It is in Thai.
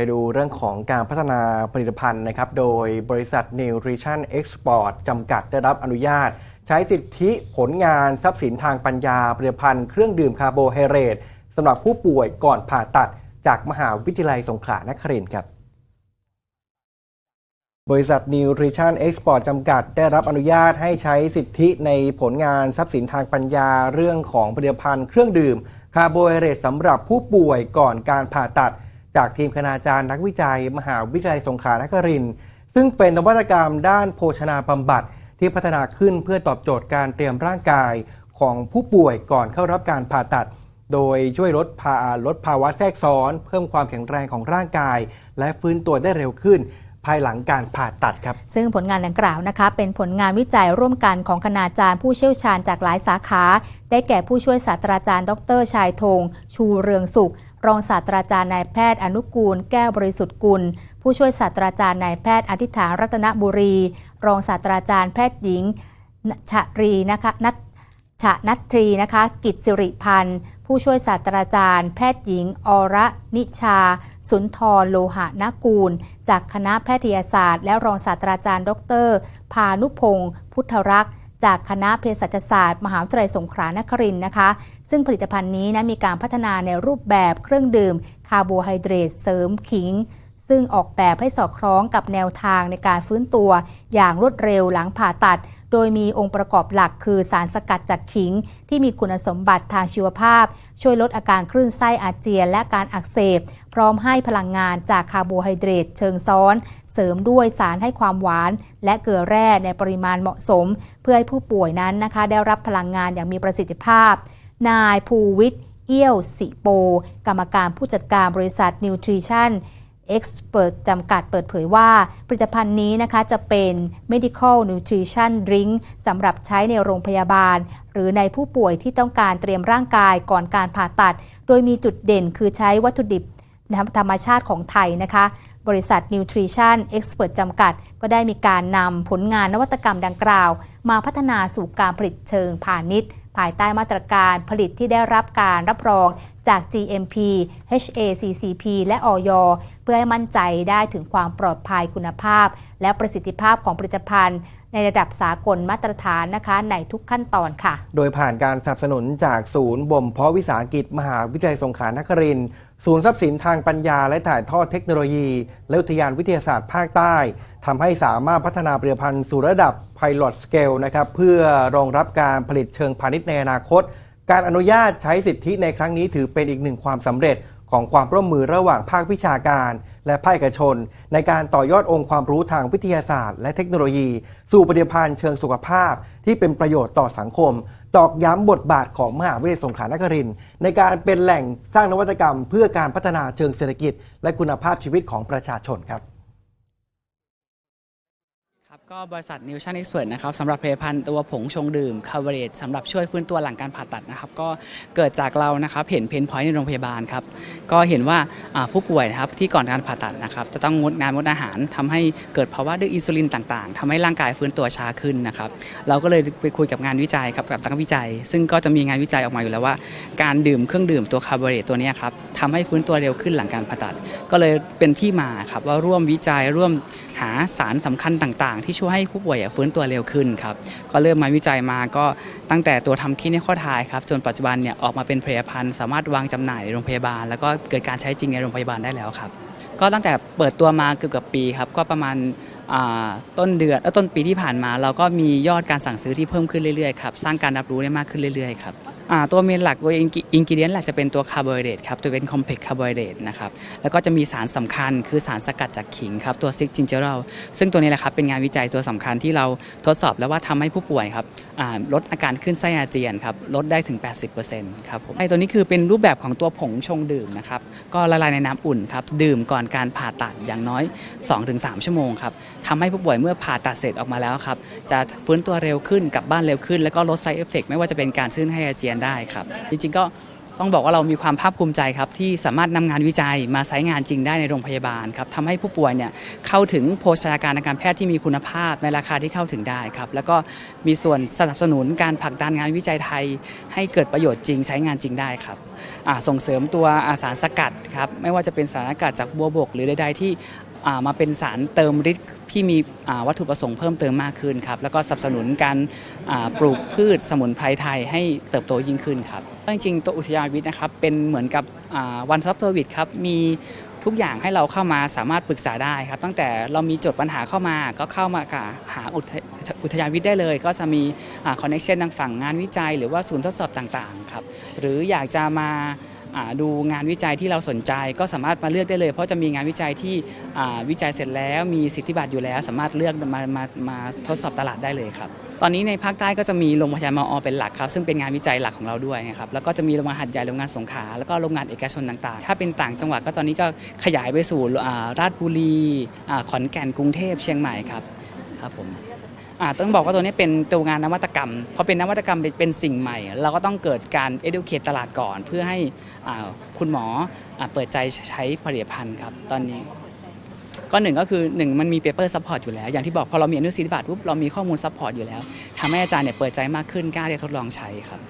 ไปดูเรื่องของการพัฒนาผลิตภัณฑ์นะครับ โดยบริษัท Nutrition Export จำกัดได้รับอนุญาต ใช้สิทธิผลงานทรัพย์สินทางปัญญาผลิตภัณฑ์เครื่องดื่มคาร์โบไฮเดรตสำหรับผู้ป่วยก่อนผ่าตัดจากมหาวิทยาลัยสงขลานครินทร์ครับบริษัท Nutrition Export จำกัด ได้รับอนุญาตให้ใช้สิทธิในผลงานทรัพย์สินทางปัญญาเรื่องของผลิตภัณฑ์เครื่องดื่ม คาร์โบไฮเดรตสำหรับผู้ป่วยก่อนการผ่าตัด จากทีมคณาจารย์นักวิจัย มหาวิทยาลัยสงขลานครินทร์ซึ่งเป็นนวัตกรรมด้านโภชนาบำบัดที่พัฒนาขึ้นเพื่อตอบโจทย์การเตรียมร่างกายของผู้ป่วยก่อนเข้ารับการผ่าตัด โดยช่วยลดภาลดภาวะแทรกซ้อน เพิ่มความแข็งแรงของร่างกาย และฟื้นตัวได้เร็วขึ้น ภายหลังการผ่าตัดครับ ซึ่งผลงานดังกล่าวนะคะ เป็นผลงานวิจัยร่วมกันของคณาจารย์ผู้เชี่ยวชาญจากหลายสาขา ได้แก่ผู้ช่วยศาสตราจารย์ ดรชายธงชูเรืองสุข รองศาสตราจารย์นายแพทย์อนุกูล แก้วบริสุทธิ์กุล ผู้ช่วยศาสตราจารย์นายแพทย์อธิษฐานรัตนบุรี รองศาสตราจารย์แพทย์หญิงณชรีนะคะนัทชนัทรีนะคะ กิจสิริพันธ์ ผู้ช่วยศาสตราจารย์ แพทย์หญิง อระนิชา สุนทรโลหะนกูล จากคณะแพทยศาสตร์ และรองศาสตราจารย์ ดร พานุพงศ์พุทธรักษ์ จากคณะเภสัชศาสตร์ มหาวิทยาลัยสงขลานครินทร์นะคะ ซึ่งผลิตภัณฑ์นี้นะมีการพัฒนาในรูปแบบเครื่องดื่มคาร์โบไฮเดรตเสริมขิง ซึ่งออกแบบให้สอดคล้องกับแนวทางในการฟื้นตัวอย่างรวดเร็วหลังผ่าตัด โดยมีองค์ประกอบหลักคือสารสกัดจากขิง ที่มีคุณสมบัติทางชีวภาพ ช่วยลดอาการคลื่นไส้อาเจียนและการอักเสบ พร้อมให้พลังงานจากคาร์โบไฮเดรตเชิงซ้อน เสริมด้วยสารให้ความหวาน และเกลือแร่ในปริมาณเหมาะสม เพื่อให้ผู้ป่วยนั้นนะคะได้รับพลังงานอย่างมีประสิทธิภาพ นายภูวิทย์เอี้ยวสิโป กรรมการผู้จัดการบริษัทนิวทรีชั่น Nutrition Expert จำกัดเปิดเผยว่า ผลิตภัณฑ์นี้นะคะจะเป็น medical nutrition drink สำหรับใช้ในโรงพยาบาล หรือในผู้ป่วยที่ต้องการเตรียมร่างกายก่อนการผ่าตัด โดยมีจุดเด่นคือใช้วัตถุดิบธรรมชาติของไทยนะคะบริษัท Nutrition Expert จำกัด ก็ได้มีการนำผลงานนวัตกรรมดังกล่าว มาพัฒนาสู่การผลิตเชิงพาณิชย์ ภายใต้มาตรการผลิตที่ได้รับการรับรอง จาก GMP HACCP และอยเพื่อให้มั่นใจได้ถึงความปลอดภัยคุณภาพ และประสิทธิภาพของผลิตภัณฑ์ ในระดับสากลมาตรฐานนะคะ ในทุกขั้นตอนค่ะ โดยผ่านการสนับสนุนจากศูนย์บ่มเพาะวิสาหกิจมหาวิทยาลัยสงขลานครินทร์ศูนย์ทรัพย์สินทางปัญญาและถ่ายทอดเทคโนโลยี และอุทยานวิทยาศาสตร์ภาคใต้ทำให้สามารถพัฒนาผลิตภัณฑ์สู่ระดับ Pilot Scale นะครับเพื่อรองรับการผลิตเชิงพาณิชย์ในอนาคต การอนุญาตใช้สิทธิในครั้งนี้ถือเป็นอีกหนึ่งความสำเร็จของความร่วมมือระหว่างภาควิชาการ และภาคเอกชน ในการต่อยอดองค์ความรู้ทางวิทยาศาสตร์ และเทคโนโลยี สู่ผลิตภัณฑ์เชิงสุขภาพ ที่เป็นประโยชน์ต่อสังคม ตอกย้ำบทบาทของมหาวิทยาลัยสงขลานครินทร์ในการเป็นแหล่งสร้างนวัตกรรม เพื่อการพัฒนาเชิงเศรษฐกิจ และคุณภาพชีวิตของประชาชนครับ ก็บริษัทนิวชันเอ็กซ์เพรสนะครับสำหรับผลิตภัณฑ์ตัวผงชงดื่มคาเวเรตสำหรับช่วยฟื้นตัวหลังการผ่าตัดนะครับ ก็เกิดจากเรานะครับเห็นเพนพอยต์ในโรงพยาบาลครับ ก็เห็นว่า ผู้ป่วยนะครับที่ก่อนการผ่าตัดนะครับจะต้องงดงานงดอาหารทำให้เกิดภาวะดื้ออินซูลินต่างๆทำให้ร่างกายฟื้นตัวช้าขึ้นนะครับเราก็เลยไปคุยกับงานวิจัยครับกับนักวิจัย ซึ่งก็จะมีงานวิจัยออกมาอยู่แล้วว่า การดื่มเครื่องดื่มตัว Coverage ตัวนี้ครับทำให้ฟื้นตัวเร็วขึ้นหลังการผ่าตัด ก็เลยเป็นที่มาครับว่าร่วมวิจัยร่วมหาสารสำคัญต่างๆ ที่ช่วยให้ผู้ป่วยฟื้นตัวเร็วขึ้นครับก็เริ่มมาวิจัยมาก็ ตั้งแต่ตัวทำคลินิคข้อทายครับจนปัจจุบันเนี่ยออกมาเป็นผลิตภัณฑ์สามารถวางจำหน่ายในโรงพยาบาล แล้วก็เกิดการใช้จริงในโรงพยาบาลได้แล้วครับ ก็ตั้งแต่เปิดตัวมาเกือบกับปีครับก็ประมาณต้นเดือนและต้นปีที่ผ่านมา เราก็มียอดการสั่งซื้อที่เพิ่มขึ้นเรื่อยๆครับสร้างการรับรู้ได้มากขึ้นเรื่อยๆครับ อ่าตัวเมนหลักตัวอินกิเดียนหลักจะเป็นตัวคาร์โบไฮเดรตครับตัวเป็นคอมเพล็กซ์คาร์โบไฮเดรตนะครับแล้วก็จะมีสารสำคัญคือสารสกัดจากขิงครับตัวซิกจิงเจอรัลซึ่งตัวนี้แหละครับเป็นงานวิจัยตัวสำคัญที่เราทดสอบแล้วว่าทำให้ผู้ป่วยครับลดอาการขึ้นไส้อาเจียนครับลดได้ถึง 80%ครับผมไอตัวนี้คือเป็นรูปแบบของตัวผงชงดื่มนะครับก็ละลายในน้ำอุ่นครับดื่มก่อนการผ่าตัดอย่างน้อย 2-3 ชั่วโมงครับทำให้ผู้ป่วยเมื่อผ่าตัดเสร็จออกมาแล้วครับจะฟื้นตัวเร็วขึ้นกลับบ้านเร็วขึ้น แล้วก็ลดไซเอฟเฟกไม่ว่าจะเป็นการซึ่นให้อาเจียนได้ครับ จริงๆก็ต้องบอกว่าเรามีความภาคภูมิใจครับ ที่สามารถนำงานวิจัยมาใช้งานจริงได้ในโรงพยาบาลครับทำให้ผู้ป่วยเนี่ยเข้าถึงโภชนาการทางการแพทย์ที่มีคุณภาพในราคาที่เข้าถึงได้ครับ แล้วก็มีส่วนสนับสนุนการผลักดันงานวิจัยไทย ให้เกิดประโยชน์จริงใช้งานจริงได้ครับส่งเสริมตัวอาสารสกัดครับไม่ว่าจะเป็นสารสกัดจากบัวบก หรือใดๆที่ มาเป็นสารเติมฤทธิ์ที่มีวัตถุประสงค์เพิ่มเติมมากขึ้นครับแล้วก็สนับสนุนการปลูกพืชสมุนไพรไทยให้เติบโตยิ่งขึ้นครับจริงๆตัวอุทยานวิทย์นะครับเป็นเหมือนกับวันซับเซอร์วิสครับมีทุกอย่างให้เราเข้ามาสามารถปรึกษาได้ครับ ตั้งแต่เรามีโจทย์ปัญหาเข้ามาก็เข้ามาหาอุทยานวิทย์ได้เลย ก็จะมีคอนเนคชันทางฝั่งงานวิจัย หรือว่าศูนย์ทดสอบต่างๆครับหรืออยากจะมา ดูงานวิจัยที่เราสนใจก็สามารถมาเลือกได้เลย เพราะจะมีงานวิจัยที่วิจัยเสร็จแล้วมีสิทธิบัตรอยู่แล้ว สามารถเลือกมามามาทดสอบตลาดได้เลยครับตอนนี้ในภาคใต้ก็จะมีโรงพยาบาลมอเป็นหลักครับซึ่งเป็นงานวิจัยหลักของเราด้วยนะครับแล้วก็จะมีโรงงานหัดใหญ่โรงงานสงขลาแล้วก็โรงงานเอกชนต่างๆ ถ้าเป็นต่างจังหวัดก็ตอนนี้ก็ขยายไปสู่ราชบุรีขอนแก่นกรุงเทพเชียงใหม่ครับครับผม อ่าต้องบอกว่าตัวนี้เป็นตัวงานนวัตกรรมพอเป็นนวัตกรรมเป็นสิ่งใหม่ เราก็ต้องเกิดการ educate ตลาดก่อน เพื่อให้อ่าคุณหมออาเปิดใจใช้ผลิตภัณฑ์ครับตอนนี้ก็หนึ่งก็คือหนึ่งมันมี paper support อยู่แล้ว อย่างที่บอกพอเรามีอนุสิทธิบัตรปุ๊บเรามีข้อมูล support อยู่แล้วทำให้อาจารย์เนี่ยเปิดใจมากขึ้นกล้าที่จะทดลองใช้ครับ